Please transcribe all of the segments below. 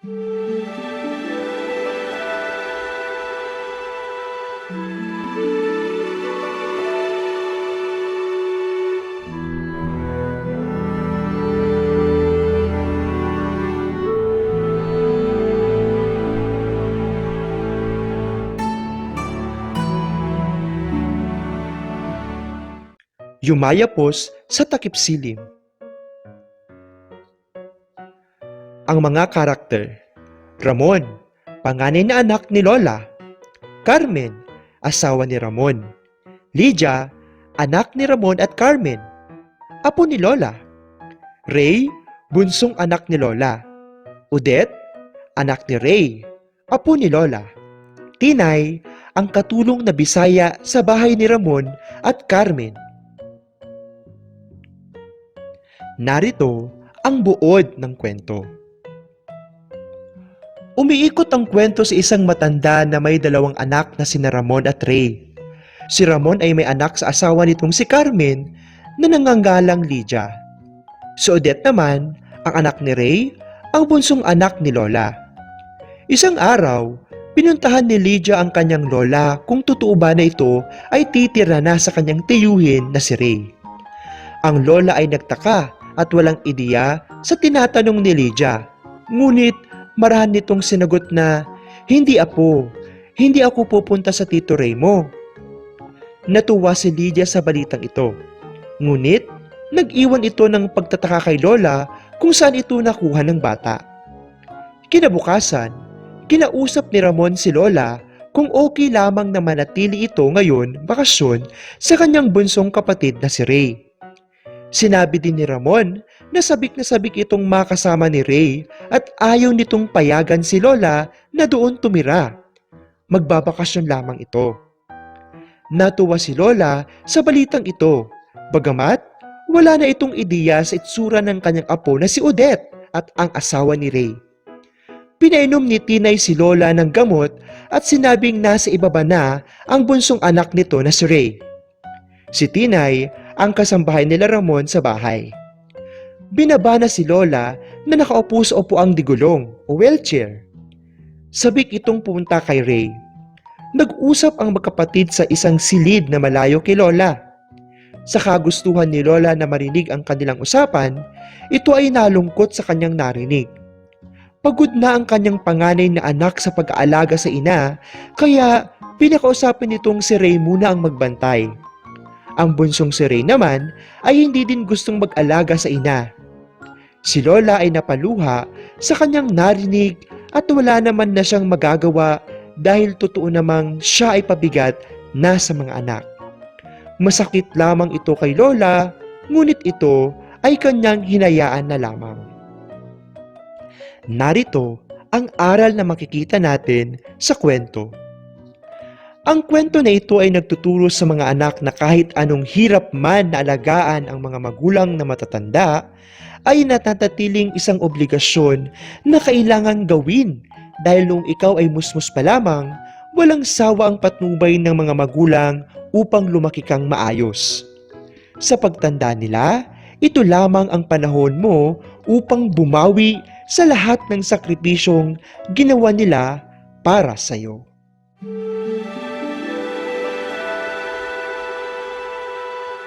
Yumayapos sa takip silim. Ang mga karakter. Ramon, panganay na anak ni Lola. Carmen, asawa ni Ramon. Lydia, anak ni Ramon at Carmen. Apo ni Lola. Ray, bunsong anak ni Lola. Odette, anak ni Ray. Apo ni Lola. Tinay, ang katulong na bisaya sa bahay ni Ramon at Carmen. Narito ang buod ng kwento. Umiikot ang kwento sa isang matanda na may dalawang anak na sina Ramon at Ray. Si Ramon ay may anak sa asawa nitong si Carmen na nanganggalang Lydia. Si Odette naman, ang anak ni Ray, ang bunsong anak ni Lola. Isang araw, pinuntahan ni Lydia ang kanyang lola kung totoo ba na ito ay titira na sa kanyang tiyuhin na si Ray. Ang lola ay nagtaka at walang ideya sa tinatanong ni Lydia. Ngunit marahan nitong sinagot na, Hindi apo, hindi ako pupunta sa Tito Ray mo. Natuwa si Lydia sa balitang ito. Ngunit, nag-iwan ito ng pagtataka kay Lola kung saan ito nakuha ng bata. Kinabukasan, kinausap ni Ramon si Lola kung okay lamang na manatili ito ngayon bakasyon sa kanyang bunsong kapatid na si Ray. Sinabi din ni Ramon na sabik na sabik itong makasama ni Ray at ayaw nitong payagan si Lola na doon tumira. Magbabakasyon lamang ito. Natuwa si Lola sa balitang ito, bagamat wala na itong ideya sa itsura ng kanyang apo na si Odette at ang asawa ni Ray. Pinainom ni Tinay si Lola ng gamot at sinabing nasa ibaba na ang bunsong anak nito na si Ray. Si Tinay ang kasambahay nila Ramon sa bahay. Binaba na si Lola na nakaupo sa upuang digulong o wheelchair. Sabik itong pumunta kay Ray. Nag-usap ang magkapatid sa isang silid na malayo kay Lola. Sa kagustuhan ni Lola na marinig ang kanilang usapan, ito ay nalungkot sa kanyang narinig. Pagod na ang kanyang panganay na anak sa pag-aalaga sa ina, kaya pinakausapin nitong si Ray muna ang magbantay. Ang bunsong si Ray naman ay hindi din gustong mag-alaga sa ina. Si Lola ay napaluha sa kanyang narinig at wala naman na siyang magagawa dahil totoo namang siya ay pabigat na sa mga anak. Masakit lamang ito kay Lola, ngunit ito ay kanyang hinayaan na lamang. Narito ang aral na makikita natin sa kwento. Ang kwento na ito ay nagtuturo sa mga anak na kahit anong hirap man na alagaan ang mga magulang na matatanda, ay natatatiling isang obligasyon na kailangan gawin dahil nung ikaw ay musmus pa lamang, walang sawa ang patnubay ng mga magulang upang lumaki kang maayos. Sa pagtanda nila, ito lamang ang panahon mo upang bumawi sa lahat ng sakripisyong ginawa nila para sa iyo.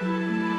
you